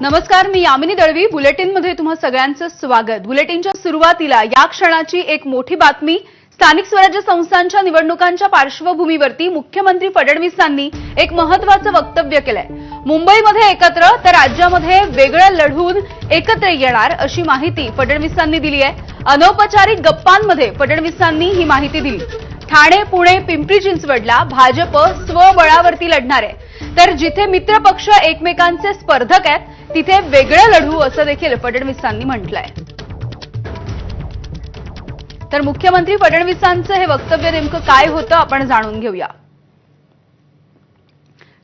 नमस्कार मी यामिनी दळवी. बुलेटिनमध्ये तुम्हा सगळ्यांचं स्वागत. बुलेटिनच्या सुरुवातीला या क्षणाची एक मोठी बातमी. स्थानिक स्वराज्य संस्थांच्या निवडणुकांच्या पार्श्वभूमीवरती मुख्यमंत्री फडणवीसांनी एक महत्वाचं वक्तव्य केलंय. मुंबईमध्ये एकत्र तर राज्यामध्ये वेगळं लढवून एकत्र येणार अशी माहिती फडणवीसांनी दिली आहे अनौपचारिक गप्पांमध्ये फडणवीसांनी ही माहिती दिली. ठाणे पुणे पिंपरी चिंचवडला भाजप स्वबळावरती लढणार. आहे तर जिथे मित्रपक्ष एकमेकांचे स्पर्धक आहेत तिथे वेगळं लढू असं देखील फडणवीसांनी म्हटलंय. तर मुख्यमंत्री फडणवीसांचं हे वक्तव्य नेमकं काय होतं आपण जाणून घेऊया.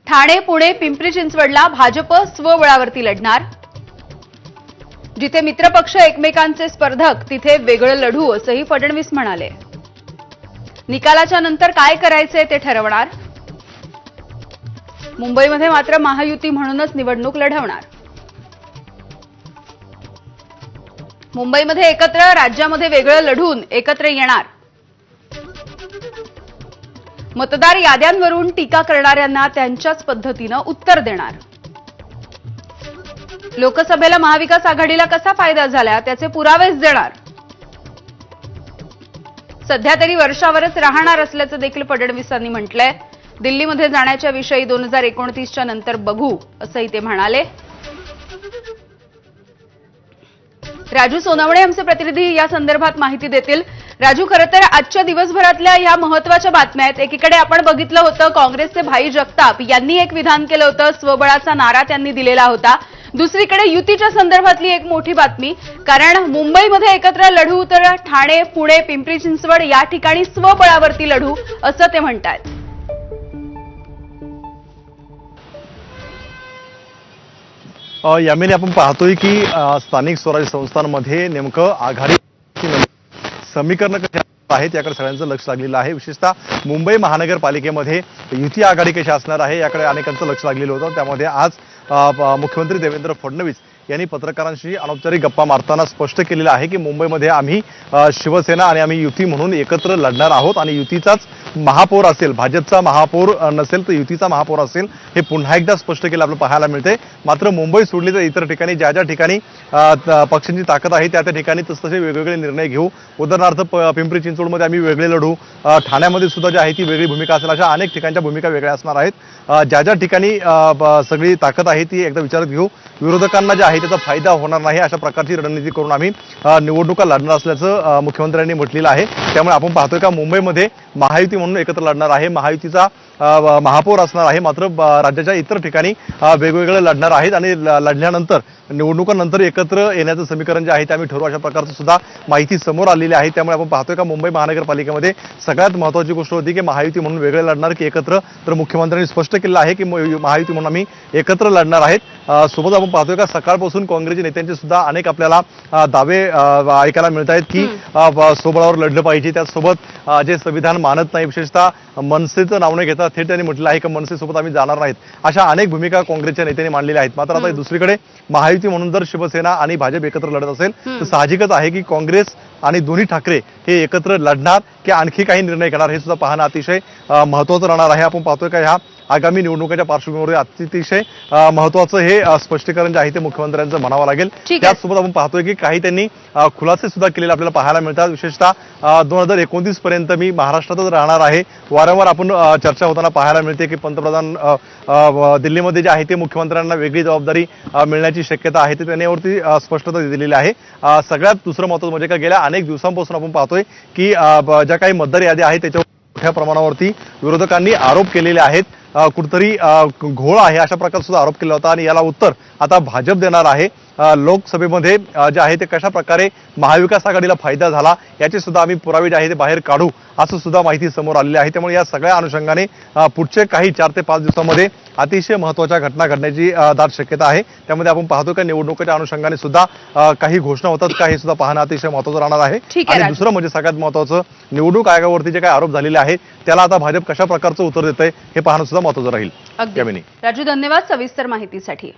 ठाणे पुणे पिंपरी चिंचवडला भाजप स्वबळावरती लढणार. जिथे मित्रपक्ष एकमेकांचे स्पर्धक तिथे वेगळं लढू असंही फडणवीस म्हणाले. निकालाच्या नंतर काय करायचंय ते ठरवणार? मुंबईमध्ये मात्र महायुती म्हणूनच निवडणूक लढवणार. मुंबईमध्ये एकत्र राज्यामध्ये वेगळं लढून एकत्र येणार. मतदार याद्यांवरून टीका करणाऱ्यांना त्यांच्याच पद्धतीनं उत्तर देणार. लोकसभेला महाविकास आघाडीला कसा फायदा झाला त्याचे पुरावेच देणार. सध्या तरी वर्षावरच राहणार असल्याचं देखील फडणवीसांनी म्हटलंय. दिल्लीमध्ये जाण्याच्या विषयी दोन हजार एकोणतीसच्या नंतर बघू असंही ते म्हणाले. राजू सोनवणे आमचे प्रतिनिधी या संदर्भात माहिती देतील. राजू खरं तर आजच्या दिवसभरातल्या या महत्त्वाच्या बातम्या आहेत. एकीकडे आपण बघितलं होतं काँग्रेसचे भाई जगताप यांनी एक विधान केलं होतं स्वबळाचा नारा त्यांनी दिलेला होता. दुसरीकडे युतीच्या संदर्भातली एक मोठी बातमी कारण मुंबईमध्ये एकत्र लढू तर ठाणे पुणे पिंपरी चिंचवड या ठिकाणी स्वबळावरती लढू असं ते म्हणतात अ, यामिनी आपण पाहतोय की स्थानिक स्वराज्य संस्थांमध्ये नेमकं आघाडी समीकरण आहेत याकडे सगळ्यांचं लक्ष लागलेलं आहे. विशेषतः मुंबई महानगरपालिकेमध्ये युती आघाडी कशी असणार आहे याकडे अनेकांचं लक्ष लागलेलं होतं. त्यामध्ये आज मुख्यमंत्री देवेंद्र फडणवीस यांनी पत्रकारांशी अनौपचारिक गप्पा मारताना स्पष्ट केलेलं आहे की मुंबईमध्ये आम्ही शिवसेना आणि आम्ही युती म्हणून एकत्र लढणार आहोत आणि युतीचाच महापौर असेल भाजपचा महापौर नसेल तर युतीचा महापौर असेल हे पुन्हा एकदा स्पष्ट केलं आपल्याला पाहायला मिळते मात्र मुंबई सोडली तर इतर ठिकाणी ज्या ज्या ठिकाणी पक्षांची ताकद आहे त्या त्या ठिकाणी तसतसे वेगवेगळे निर्णय घेऊ. उदाहरणार्थ प- पिंपरी चिंचवडमध्ये आम्ही वेगळे लढू. ठाण्यामध्ये सुद्धा जी आहे ती वेगळी भूमिका असेल अशा अनेक ठिकाणच्या भूमिका वेगळ्या असणार आहेत. ज्या ज्या ठिकाणी सगळी ताकद आहे ती एकदा विचारात घेऊ. विरोधकांना जे आहे त्याचा फायदा होणार नाही अशा प्रकारची रणनीती करून आम्ही निवडणुका लढणार असल्याचं मुख्यमंत्र्यांनी म्हटलेलं आहे. त्यामुळे आपण पाहतोय का मुंबईमध्ये महायुती म्हणून एकत्र लढणार आहे. महायुतीचा महापौर असणार आहे. मात्र राज्याच्या इतर ठिकाणी वेगवेगळे लढणार आहेत आणि लढल्यानंतर निवडणुकानंतर एकत्र येण्याचं समीकरण जे आहे ते आम्ही ठरवू. अशा प्रकारचं सुद्धा माहिती समोर आलेली आहे. त्यामुळे आपण पाहतोय का मुंबई महानगरपालिकेमध्ये सगळ्यात महत्त्वाची गोष्ट होती की महायुती म्हणून वेगळे लढणार की एकत्र. तर मुख्यमंत्र्यांनी स्पष्ट केलं आहे की महायुती म्हणून आम्ही एकत्र लढणार आहेत. अ, सोबत आपण पाहतोय का सकाळपासून काँग्रेसच्या नेत्यांचे सुद्धा अनेक आपल्याला दावे ऐकायला मिळत आहेत की स्वबळावर लढलं पाहिजे. त्याचसोबत जे संविधान मानत नाही विशेषतः मनसेचं नाव न घेता थेट त्यांनी म्हटलं आहे की मनसेसोबत आम्ही जाणार नाहीत. अशा अनेक भूमिका काँग्रेसच्या नेत्यांनी मांडलेल्या आहेत. मात्र आता दुसरीकडे महायुती म्हणून जर शिवसेना आणि भाजप एकत्र लढत असेल तर साहजिकच आहे की काँग्रेस आणि दोन्ही ठाकरे हे एकत्र लढणार की आणखी काही निर्णय घेणार हे सुद्धा पाहणं अतिशय महत्त्वाचं राहणार आहे. आपण पाहतोय का ह्या आगामी निवडणुकीच्या पार्श्वभूमीवर अतिशय अ, महत्त्वाचं हे स्पष्टीकरण जे आहे ते मुख्यमंत्र्यांचं म्हणावं लागेल. त्याचसोबत आपण पाहतोय की काही त्यांनी खुलासे सुद्धा केलेले आपल्याला पाहायला मिळतात. विशेषतः दोन हजार एकोणतीस पर्यंत मी महाराष्ट्रातच राहणार आहे. वारंवार आपण चर्चा होताना पाहायला मिळते की पंतप्रधान दिल्लीमध्ये जे आहे ते मुख्यमंत्र्यांना वेगळी जबाबदारी मिळण्याची शक्यता आहे ते त्यांनी यावरती अ, स्पष्टता दिलेली आहे. सगळ्यात दुसरं महत्त्वाचं म्हणजे का गेल्या अनेक दिवसांपासून आपण पाहतोय की ज्या काही मतदार याद्या आहेत त्याच्यावर मोठ्या प्रमाणावरती विरोधकांनी आरोप केलेले आहेत. कुठतरी घोळ आहे अशा प्रकारचा सुद्धा आरोप केला होता आणि याला उत्तर आता भाजप देणार आहे. लोकसभेमध्ये जे आहे ते कशा प्रकारे महाविकास आघाडीला फायदा झाला याचे सुद्धा आम्ही पुरावे जे आहे ते बाहेर काढू असं सुद्धा माहिती समोर आलेली आहे. त्यामुळे या सगळ्या अनुषंगाने पुढचे काही चार ते पाच दिवसामध्ये अतिशय महत्त्वाच्या घटना घडण्याची दाट शक्यता आहे. त्यामध्ये आपण पाहतो का निवडणुकीच्या अनुषंगाने सुद्धा काही घोषणा होतात का हे सुद्धा पाहणं अतिशय महत्वाचं राहणार आहे. आहे, आणि. दुसरं म्हणजे सगळ्यात महत्वाचं निवडणूक आयोगावरती जे काही आरोप झालेले आहेत त्याला आता भाजप कशा प्रकारचं उत्तर देत आहे हे पाहणं सुद्धा महत्वाचं राहील. राजू धन्यवाद सविस्तर माहितीसाठी.